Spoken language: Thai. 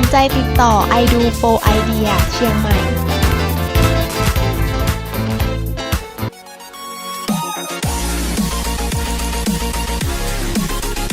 นใจติดต่อ i do for idea เชียงใหม่